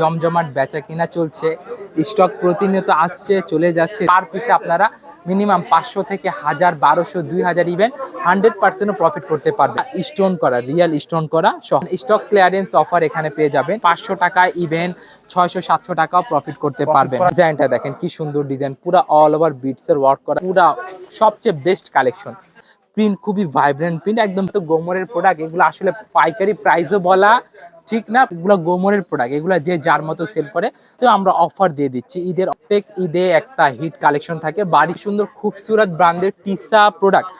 জমজমাট বেচা কিনা চলছে স্টক প্রতিনিয়ত আসছে চলে যাচ্ছে। পার পিসে আপনারা মিনিমাম পাঁচশো থেকে হাজার বারোশো দুই হাজার ইভেন হান্ড্রেড পার্সেন্টও প্রফিট করতে পারবে স্টোন করা রিয়েল স্টোন করা স্টক ক্লিয়ারেন্স অফার এখানে পেয়ে যাবেন। পাঁচশো টাকায় ইভেন ছয়শো সাতশো টাকাও প্রফিট করতে পারবেন। ডিজাইনটা দেখেন কি সুন্দর ডিজাইন পুরো অল ওভার বিটসের ওয়ার্ক করা পুরা সবচেয়ে বেস্ট কালেকশন প্রিন্ট খুবই ভাইব্রেন্ট প্রিন্ট একদম তো গোমরের প্রোডাক্ট এগুলো আসলে পাইকারি প্রাইসও বলা ঠিক না? এগুলো গোমরের প্রোডাক্ট এগুলো যে যার মতো সেল করে, তো আমরা অফার দিয়ে দিচ্ছি। ঈদের প্রত্যেক ঈদে একটা হিট কালেকশন থাকে, বাড়ি সুন্দর, খুবসুরত ব্র্যান্ডের টিসা প্রোডাক্ট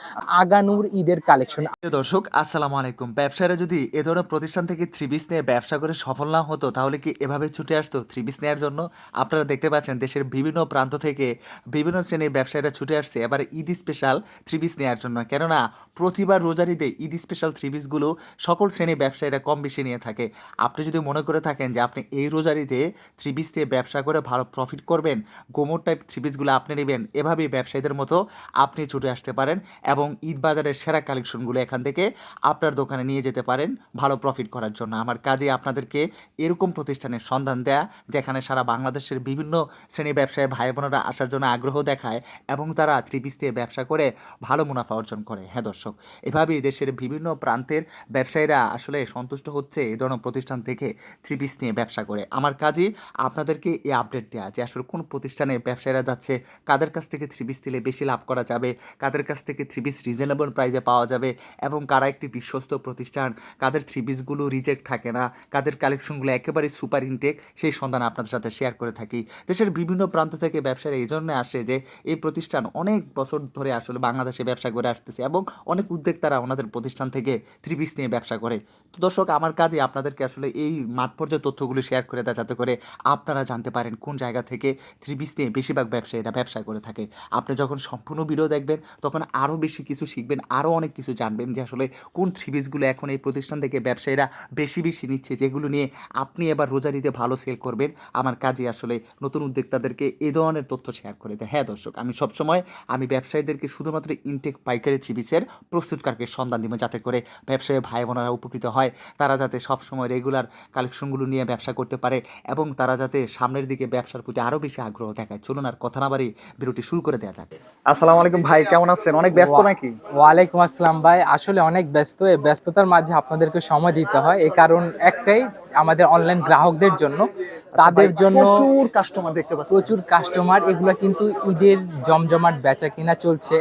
আগানুর ঈদের কালেকশন দর্শক, আসসালামু আলাইকুম। ব্যবসায়ীরা যদি এ ধরনের প্রতিষ্ঠান থেকে থ্রি পিস নিয়ে ব্যবসা করে সফল না হতো, তাহলে কি এভাবে ছুটে আসতো থ্রি পিস নেওয়ার জন্য? আপনারা দেখতে পাচ্ছেন, দেশের বিভিন্ন প্রান্ত থেকে বিভিন্ন শ্রেণির ব্যবসায়ীরা ছুটে আসছে। এবার ঈদ স্পেশাল থ্রি পিস নেওয়ার জন্য। কেননা, প্রতিবার রোজার ঈদে ঈদ স্পেশাল থ্রি পিসগুলো সকল শ্রেণির ব্যবসায়ীরা কম বেশি নিয়ে থাকে। আপনি যদি মনে করে থাকেন যে আপনি এই রোজারিতে থ্রি পিস দিয়ে ব্যবসা করে ভালো প্রফিট করবেন গোমর টাইপ থ্রি পিসগুলো আপনি নেবেন, এভাবেই ব্যবসায়ীদের মতো আপনি ছুটে আসতে পারেন এবং ঈদ বাজারের সেরা কালেকশনগুলো এখান থেকে আপনার দোকানে নিয়ে যেতে পারেন ভালো প্রফিট করার জন্য। আমার কাজে আপনাদেরকে এরকম প্রতিষ্ঠানের সন্ধান দেয়া, যেখানে সারা বাংলাদেশের বিভিন্ন শ্রেণি ব্যবসায়ী ভাই বোনেরা আসার জন্য আগ্রহ দেখায় এবং তারা থ্রি পিস দিয়ে ব্যবসা করে ভালো মুনাফা অর্জন করে। হ্যাঁ দর্শক, এভাবেই দেশের বিভিন্ন প্রান্তের ব্যবসায়ীরা আসলে সন্তুষ্ট হচ্ছে এই ধরনের প্রতিষ্ঠান থেকে থ্রি পিস নিয়ে ব্যবসা করে। আমার কাজই আপনাদেরকে এই আপডেট দেওয়া যে আসলে কোন প্রতিষ্ঠানে ব্যবসায়ীরা যাচ্ছে, কাদের কাছ থেকে থ্রি পিস দিলে বেশি লাভ করা যাবে, কাদের কাছ থেকে থ্রি পিস রিজনেবল প্রাইসে পাওয়া যাবে এবং কারা একটি বিশ্বস্ত প্রতিষ্ঠান, কাদের থ্রি পিসগুলো রিজেক্ট থাকে না, কাদের কালেকশনগুলো একেবারে সুপার ইনটেক সেই সন্ধান আপনাদের সাথে শেয়ার করে থাকি। দেশের বিভিন্ন প্রান্ত থেকে ব্যবসায়ীরা এই জন্য আসে যে এই প্রতিষ্ঠান অনেক বছর ধরে আসলে বাংলাদেশে ব্যবসা করে আসতেছে এবং অনেক উদ্যোক্তারা ওনাদের প্রতিষ্ঠান থেকে থ্রি পিস নিয়ে ব্যবসা করে। তো দর্শক, আমার কাজে আপনাদেরকে আসলে এই মাঠ পর্যায়ে তথ্যগুলো শেয়ার করে দেয়, যাতে করে আপনারা জানতে পারেন কোন জায়গা থেকে থ্রি পিস নিয়ে বেশিরভাগ ব্যবসায়ীরা ব্যবসা করে থাকে। আপনি যখন সম্পূর্ণ ভিডিও দেখবেন, তখন আরও বেশি কিছু শিখবেন আরও অনেক কিছু জানবেন যে আসলে কোন থ্রি পিসগুলো এখন এই প্রতিষ্ঠান থেকে ব্যবসায়ীরা বেশি বেশি নিচ্ছে, যেগুলো নিয়ে আপনি এবার রোজারিতে ভালো সেল করবেন। আমার কাজে আসলে নতুন উদ্যোক্তাদেরকে এ ধরনের তথ্য শেয়ার করে দেয়। হ্যাঁ দর্শক, আমি সবসময় আমি ব্যবসায়ীদেরকে শুধুমাত্র ইনটেক পাইকারি থ্রি পিসের প্রস্তুতকারকে সন্ধান দিব, যাতে করে ব্যবসায়ী ভাই বোনেরা উপকৃত হয়। তারা যাতে সবসময় রেগুলার কালেকশনগুলো নিয়ে ব্যবসা করতে পারে এবং তারা যাতে সামনের দিকে ব্যবসার প্রতি আরও বেশি আগ্রহ দেখায়। চলুন আর কথা না বাড়ি বিরতি শুরু করে দেওয়া যাক। আসসালামু আলাইকুম ভাই কেমন আছেন? অনেক ব্যস্ত নাকি? ওয়ালাইকুম আসসালাম ভাই। আসলে অনেক ব্যস্ত। এই ব্যস্ততার মাঝে আপনাদেরকে সময় দিতে হয়। এই কারণ একটাই আমাদের অনলাইন গ্রাহকদের জন্য। আচ্ছা তাদের জন্য প্রচুর কাস্টমার দেখতে পাচ্ছি। প্রচুর কাস্টমার এগুলো কিন্তু ঈদের জমজমাট বেচা কিনা চলছে।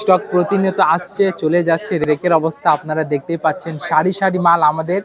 স্টক প্রতিনিয়ত আসছে চলে যাচ্ছে। রেকের অবস্থা আপনারা দেখতেই পাচ্ছেন। সারি সারি মাল আমাদের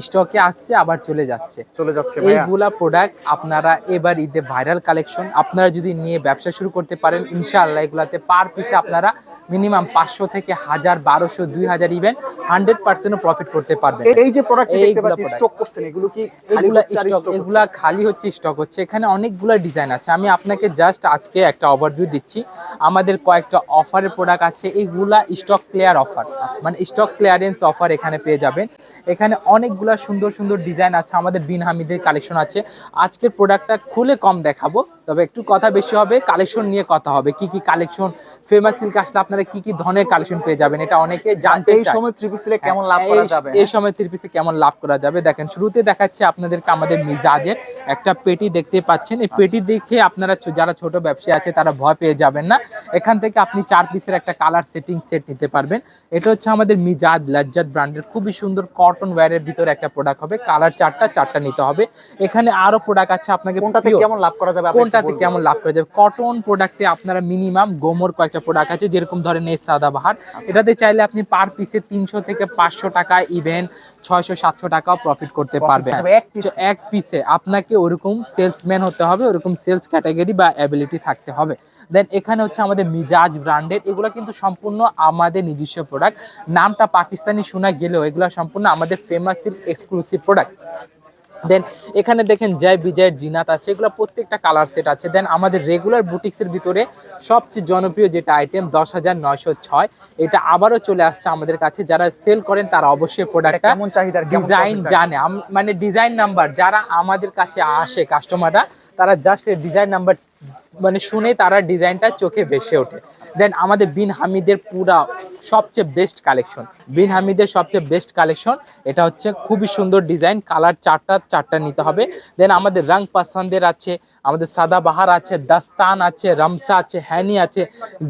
স্টকে আসছে আবার চলে যাচ্ছে। চলে যাচ্ছে এইগুলা প্রোডাক্ট আপনারা এবার ঈদে ভাইরাল কালেকশন আপনারা যদি নিয়ে ব্যবসা শুরু করতে পারেন ইনশাআল্লাহ এগুলাতে পার পিসে আপনারা মিনিমাম পাঁচশো থেকে হাজার বারোশো দুই হাজার ইভেন হান্ড্রেড পার্সেন্টও প্রফিট করতে পারবেন। এ- এই যে প্রোডাক্ট দেখতে পাচ্ছি স্টক করছেন এগুলো কি এগুলা হচ্ছে আর স্টক stock এগুলা খালি হচ্ছে স্টক হচ্ছে। এখানে অনেকগুলা ডিজাইন আছে। আমি আপনাকে জাস্ট আজকে একটা ওভারভিউ দিচ্ছি। আমাদের কয়েকটা অফারের প্রোডাক্ট আছে। এইগুলা স্টক ক্লিয়ার অফার মানে স্টক ক্লিয়ারেন্স অফার এখানে পেয়ে যাবেন। এখানে অনেকগুলা সুন্দর সুন্দর ডিজাইন আছে। আমাদের বিন হামিদের কালেকশন আছে। আজকের প্রোডাক্টটা খুলে কম দেখাবো। তবে একটু কথা বেশি হবে। কালেকশন নিয়ে কথা হবে। কি কি কালেকশন ফেমাস সিল্ক আসলে আপনারা কি কি ধরনের কালেকশন পেয়ে যাবেন এটা অনেকে জানতে এই সময় থ্রি পিস দিলে কেমন লাভ করা যাবে? এই সময় থ্রি পিসে কেমন লাভ করা যাবে? দেখেন শুরুতে দেখাচ্ছে আপনাদেরকে আমাদের মিজাজের একটা পেটি দেখতে পাচ্ছেন। এই পেটি দেখে আপনারা যারা ছোট ব্যবসায়ী আছে তারা ভয় পেয়ে যাবেন না। এখান থেকে আপনি চার পিসের একটা কালার সেটিং সেট নিতে পারবেন। এটা হচ্ছে আমাদের মিজাজ লাজ্জাত ব্র্যান্ডের। খুবই সুন্দর কটন ওয়্যারের ভিতরে একটা প্রোডাক্ট হবে। কালার চারটা চারটা নিতে হবে। এখানে আরও প্রোডাক্ট আছে আপনাকে কোনটাতে কেমন লাভ করা যাবে? কোনটাতে কেমন লাভ করা যাবে? কটন প্রোডাক্টে আপনারা মিনিমাম গোমর কয়েকটা প্রোডাক্ট আছে যেরকম ধরেন এই সাদাবাহার আচ্ছা। এটাতে চাইলে আপনি পার পিসে তিনশো থেকে পাঁচশো টাকা ইভেন ছয়শো সাতশো টাকাও প্রফিট করতে এক এক পিসে আপনাকে ওরকম সেলসম্যান হতে হবে ওরকম সেলস ক্যাটাগরি বা অ্যাবিলিটি থাকতে হবে। দেন এখানে হচ্ছে আমাদের মিজাজ ব্র্যান্ডের এগুলো কিন্তু সম্পূর্ণ আমাদের নিজস্ব প্রোডাক্ট নামটা পাকিস্তানি শোনা গেলেও এগুলো সম্পূর্ণ আমাদের ফেমাস এক্সক্লুসিভ প্রোডাক্ট দেন এখানে দেখেন জয় বিজয়ের জিনাত আছে এগুলো প্রত্যেকটা কালার সেট আছে। দেন আমাদের রেগুলার বুটিক্সের ভিতরে সবচেয়ে জনপ্রিয় যেটা আইটেম দশ হাজার নয়শো ছয় এটা আবারও চলে আসছে আমাদের কাছে। যারা সেল করেন তারা অবশ্যই প্রোডাক্টটা ডিজাইন জানে। মানে ডিজাইন নাম্বার যারা আমাদের কাছে আসে কাস্টমাররা তারা জাস্ট ডিজাইন নাম্বার মানে শুনে তারা ডিজাইনটা চোখে ভেসে ওঠে। দেন আমাদের বিন হামিদের পুরা সবচেয়ে বেস্ট কালেকশন বিন হামিদের সবচেয়ে বেস্ট কালেকশন এটা হচ্ছে খুবই সুন্দর ডিজাইন কালার চারটা চারটা নিতে হবে। দেন আমাদের রং পছন্দের আছে আমাদের সাদা বাহার আছে দাস্তান আছে রামসা আছে হ্যানি আছে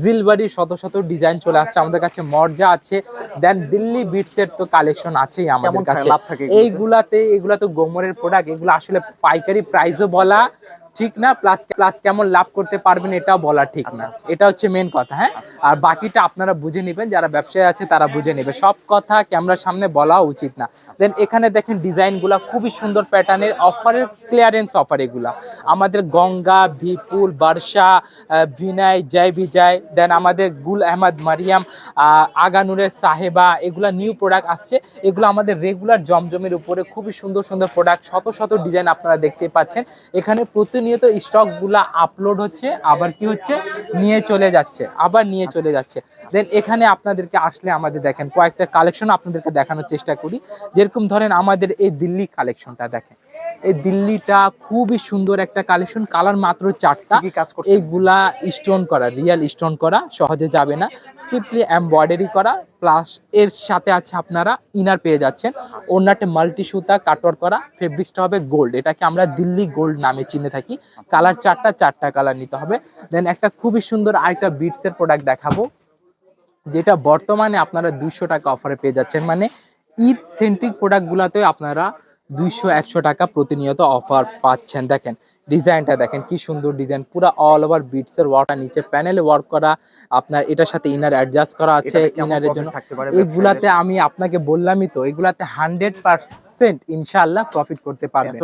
জিলবাড়ি শত শত ডিজাইন চলে আসছে আমাদের কাছে মর্জা আছে। দেন দিল্লি বিটসের তো কালেকশন আছেই আমাদের কাছে? এইগুলাতে এগুলা তো গোমরের প্রোডাক্ট এগুলো আসলে পাইকারি প্রাইসও বলা ঠিক না? প্লাস প্লাস কেমন লাভ করতে পারবেন এটাও বলা ঠিক না। এটা হচ্ছে মেন কথা হ্যাঁ? আর বাকিটা আপনারা বুঝে নেবেন যারা ব্যবসায়ী আছে তারা বুঝে নেবে। সব কথা ক্যামেরার সামনে বলা উচিত না। দেন এখানে দেখেন ডিজাইনগুলা খুবই সুন্দর প্যাটার্নের অফারের ক্লিয়ারেন্স অফার এগুলা। আমাদের গঙ্গা বিপুল বর্ষা বিনয় জয় বিজয় দেন আমাদের গুল আহমদ মারিয়াম আগানুরের সাহেবা এগুলা নিউ প্রোডাক্ট আসছে। এগুলো আমাদের রেগুলার জমজমের উপরে খুবই সুন্দর সুন্দর প্রোডাক্ট শত শত ডিজাইন আপনারা দেখতে পাচ্ছেন। এখানে প্রতিনিয়ত স্টকগুলা আপলোড হচ্ছে আবার কি হচ্ছে? নিয়ে চলে যাচ্ছে আবার নিয়ে চলে যাচ্ছে। দেন এখানে আপনাদেরকে আসলে আমাদের দেখেন কয়েকটা কালেকশন আপনাদেরকে দেখানোর চেষ্টা করি। যেরকম ধরেন আমাদের এই দিল্লি কালেকশনটা দেখেন। এই দিল্লিটা খুবই সুন্দর একটা কালেকশন কালার মাত্র চারটা। এইগুলা স্টোন করা রিয়াল স্টোন করা সহজে যাবে না। সিম্পলি এমব্রয়ডারি করা প্লাস এর সাথে আছে আপনারা ইনার পেয়ে যাচ্ছেন। ওনারটা মাল্টি সুতা কাটওয়ার করা ফেব্রিক্সটা হবে গোল্ড এটাকে আমরা দিল্লি গোল্ড নামে চিনে থাকি। কালার চারটা চারটা কালার নিতে হবে। দেন একটা খুবই সুন্দর আরেকটা বিটসের প্রোডাক্ট দেখাবো। যেটা বর্তমানে আপনারা দুশো টাকা অফারে পেয়ে যাচ্ছেন। মানে ঈদ সেন্ট্রিক প্রোডাক্টগুলোতে আপনারা দুইশো একশো টাকা প্রতিনিয়ত অফার পাচ্ছেন। দেখেন ডিজাইনটা দেখেন কি সুন্দর ডিজাইন পুরো অল ওভার বিটসের ওয়ার্কটা নিচে প্যানেলে ওয়ার্ক করা আপনার এটার সাথে ইনার অ্যাডজাস্ট করা আছে ইনারের জন্য। এইগুলাতে আমি আপনাকে বললামই তো এগুলাতে হান্ড্রেড পার্সেন্ট ইনশাল্লাহ প্রফিট করতে পারবেন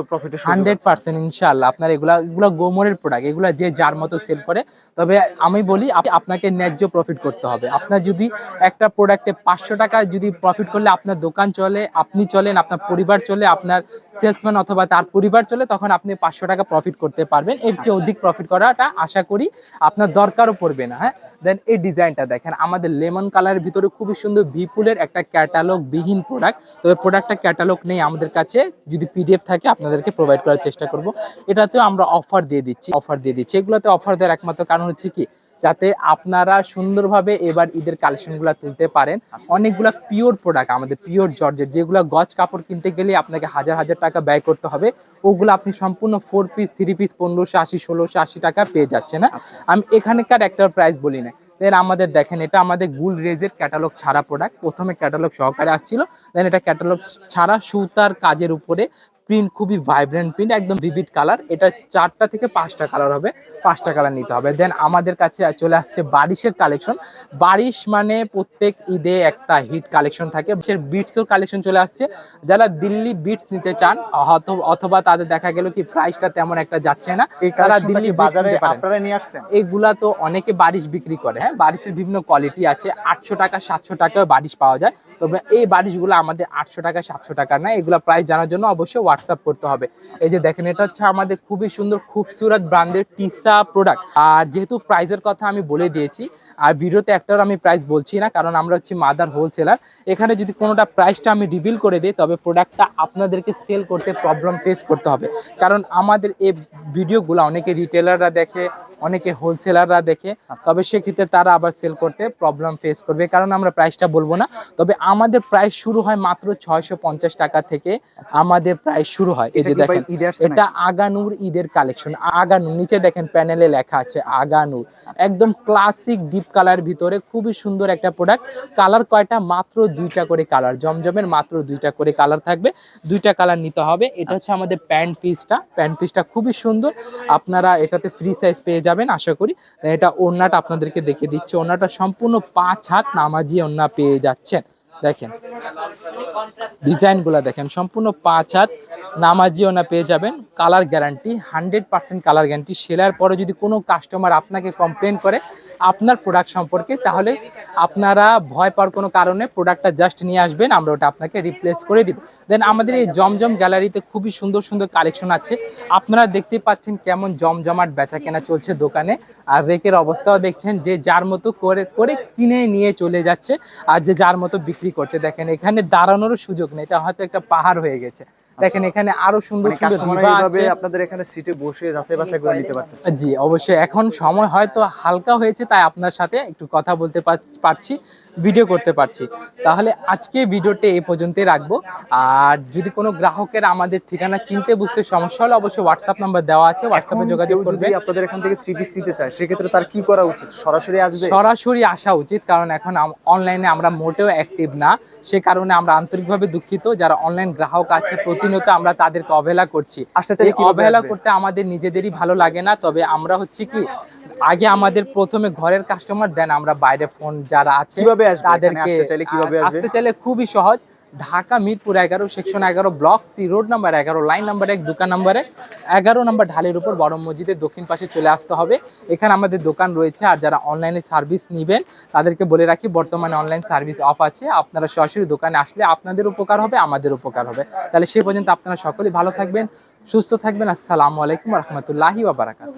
হান্ড্রেড পার্সেন্ট ইনশাল্লাহ আপনার এগুলা এগুলো গোমরের প্রোডাক্ট এগুলা যে যার মতো সেল করে তবে আমি বলি আপনাকে ন্যায্য প্রফিট করতে হবে। আপনার যদি একটা প্রোডাক্টে পাঁচশো টাকা যদি প্রফিট করলে আপনার দোকান চলে আপনি চলেন আপনার পরিবার চলে আপনার সেলসম্যান অথবা তার পরিবার চলে তখন আপনি পাঁচশো টাকা প্রফিট করতে পারবেন। এর চেয়ে অধিক প্রফিট করাটা আশা করি আপনার দরকারও পড়বে না হ্যাঁ? দেন এই ডিজাইনটা দেখেন, আমাদের লেমন কালারের ভিতরে খুবই সুন্দর বিপুলের একটা ক্যাটালগ বিহীন প্রোডাক্ট তবে প্রোডাক্টটা ক্যাটালগ নেই আমাদের কাছে, যদি পিডিএফ থাকে আপনাদেরকে প্রোভাইড করার চেষ্টা করব। এটাতেও আমরা অফার দিয়ে দিচ্ছি অফার দিয়ে দিচ্ছি। এগুলোতে অফার দেওয়ার একমাত্র কারণ হচ্ছে কি? যাতে আপনারা সুন্দরভাবে এবার ঈদের কালেকশনগুলো তুলতে পারেন। অনেকগুলা পিওর প্রোডাক্ট আমাদের পিওর জর্জের যেগুলো গজ কাপড় কিনতে গেলে আপনাকে হাজার হাজার টাকা ব্যয় করতে হবে ওগুলো আপনি সম্পূর্ণ ফোর পিস থ্রি পিস পনেরোশো আশি ষোলোশো আশি টাকা পেয়ে যাচ্ছে না। আমি এখানকার একটা প্রাইস বলি না। দেন আমাদের দেখেন এটা আমাদের গুল রেজের ক্যাটালগ ছাড়া প্রোডাক্ট প্রথমে ক্যাটালগ সহকারে আসছিল। দেন এটা ক্যাটালগ ছাড়া সুতার কাজের উপরে প্রিন্ট খুবই ভাইব্রেন্ট প্রিন্ট একদম ভিভিড কালার এটা চারটা থেকে পাঁচটা কালার হবে পাঁচটা কালার নিতে হবে। দেন আমাদের কাছে চলে আসছে বারিশের কালেকশন বারিশ মানে প্রত্যেক ঈদে একটা হিট কালেকশন থাকে। বিটসও কালেকশন চলে আসছে। যারা দিল্লি বিটস নিতে চান অথ- অথবা তাদের দেখা গেল কি প্রাইসটা তেমন একটা যাচ্ছে না তারা দিল্লি বাজারে আপনারা নিয়ে আসছেন? এইগুলা তো অনেকে বারিশ বিক্রি করে। হ্যাঁ বারিশের বিভিন্ন কোয়ালিটি আছে। আটশো টাকা সাতশো টাকায় বারিশ পাওয়া যায়। তবে এই বারিশগুলো আমাদের আটশো টাকা, সাতশো টাকা না, এগুলো প্রাইস জানার জন্য অবশ্যই হোয়াটসঅ্যাপ করতে হবে। এই যে দেখেন, এটা হচ্ছে আমাদের খুবই সুন্দর, খুবসুরত ব্র্যান্ডের টিসা প্রোডাক্ট আর যেহেতু প্রাইসের কথা আমি বলে দিয়েছি, আর ভিডিওতে একটার আমি প্রাইস বলছি না, কারণ আমরা হচ্ছে মাদার হোলসেলার এখানে যদি কোনোটা প্রাইসটা আমি রিভিল করে দিই, তবে প্রোডাক্টটা আপনাদেরকে সেল করতে প্রবলেম ফেস করতে হবে। কারণ আমাদের এই ভিডিওগুলো, অনেকে রিটেলাররা দেখে অনেকে হোলসেলাররা দেখে তবে সেক্ষেত্রে তারা আবার সেল করতে প্রবলেম ফেস করবে। কারণ আমরা প্রাইসটা বলব না। তবে আমাদের প্রাইস শুরু হয় মাত্র ছয়শো পঞ্চাশ টাকা থেকে আমাদের প্রাইস শুরু হয়। এই যে দেখেন এটা আগানুর ঈদের কালেকশন আগানুর নিচে দেখেন প্যানেলে লেখা আছে আগানুর। একদম ক্লাসিক ডিপ কালার ভিতরে খুবই সুন্দর একটা প্রোডাক্ট কালার কয়টা? মাত্র দুইটা করে কালার জমজমের মাত্র দুইটা করে কালার থাকবে। দুইটা কালার নিতে হবে। এটা হচ্ছে আমাদের প্যান্ট পিসটা প্যান্ট পিসটা খুবই সুন্দর। আপনারা এটাতে ফ্রি সাইজ পেয়ে যাবেন। আশা করি। এটা ওড়নাটা আপনাদেরকে দেখে দিচ্ছে। ওড়নাটা সম্পূর্ণ পাঁচ হাত নামাজি ওড়না পেয়ে যাচ্ছেন। দেখেন, ডিজাইনগুলো দেখেন, সম্পূর্ণ পাঁচ হাত নামাজি না পেয়ে যাবেন। Colour guarantee, hundred percent colour guarantee. Seller পরে যদি কোনো কাস্টমার আপনাকে কমপ্লেন করে আপনার প্রোডাক্ট সম্পর্কে, তাহলে আপনারা ভয় পাওয়ার কোনো কারণে প্রোডাক্টটা জাস্ট নিয়ে আসবেন, আমরা ওটা আপনাকে রিপ্লেস করে দিব। দেন আমাদের এই জমজম গ্যালারিতে খুবই সুন্দর সুন্দর কালেকশন আছে। আপনারা দেখতে পাচ্ছেন কেমন জমজমাট বেচা কেনা চলছে দোকানে। আর রেকের অবস্থাও দেখছেন যে যার মতো করে করে কিনে নিয়ে চলে যাচ্ছে আর যে যার মতো বিক্রি করছে। দেখেন এখানে দাঁড়ানোরও সুযোগ নেই, এটা হয়তো একটা পাহাড় হয়ে গেছে। দেখেন এখানে আরও সুন্দর মানে সুন্দর আপনাদের এখানে সিটে বসে যাচাই বাছাই করে নিতে পারতেছেন জি অবশ্যই। এখন সময় হয়তো হালকা হয়েছে তাই আপনার সাথে একটু কথা বলতে পার- পারছি। ভিডিও করতে পারছি। তাহলে আজকে ভিডিওটি এই পর্যন্তই রাখব। আর যদি কোনো গ্রাহকের আমাদের ঠিকানা চিনতে বুঝতে সমস্যা হলে অবশ্যই হোয়াটসঅ্যাপ নাম্বার দেওয়া আছে হোয়াটসঅ্যাপে যোগাযোগ করবে আপনাদের এখান থেকে থ্রি পিস নিতে চায় সেক্ষেত্রে তার কি করা উচিত? সরাসরি আসবে? সরাসরি আসা উচিত কারণ এখন অনলাইনে আমরা মোটেও অ্যাক্টিভ না। সে কারণে আমরা আন্তরিকভাবে দুঃখিত। যারা অনলাইন গ্রাহক আছে প্রতিনিয়ত আমরা তাদেরকে অবহেলা করছি। অবহেলা করতে আমাদের নিজেদেরই ভালো লাগে না। তবে আমরা হচ্ছে কি আগে আমাদের প্রথমে ঘরের কাস্টমার দেন আমরা বাইরে ফোন যারা আছে? তাদেরকে আসতে চাইলে খুবই সহজ। ঢাকা মিরপুর এগারো সেকশন এগারো ব্লক সি রোড নাম্বার এগারো লাইন নাম্বার এক দোকান নাম্বার এক। এগারো নাম্বার ঢালের উপর বড় মসজিদের দক্ষিণ পাশে চলে আসতে হবে। এখানে আমাদের দোকান রয়েছে আর যারা অনলাইনে সার্ভিস নেবেন তাদেরকে বলে রাখি বর্তমানে অনলাইন সার্ভিস অফ আছে। আপনারা সরাসরি দোকানে আসলে আপনাদের উপকার হবে আমাদের উপকার হবে। তাহলে সে পর্যন্ত আপনারা সকলেই ভালো থাকবেন সুস্থ থাকবেন। আসসালামু আলাইকুম রহমতুল্লাহি বারাকাত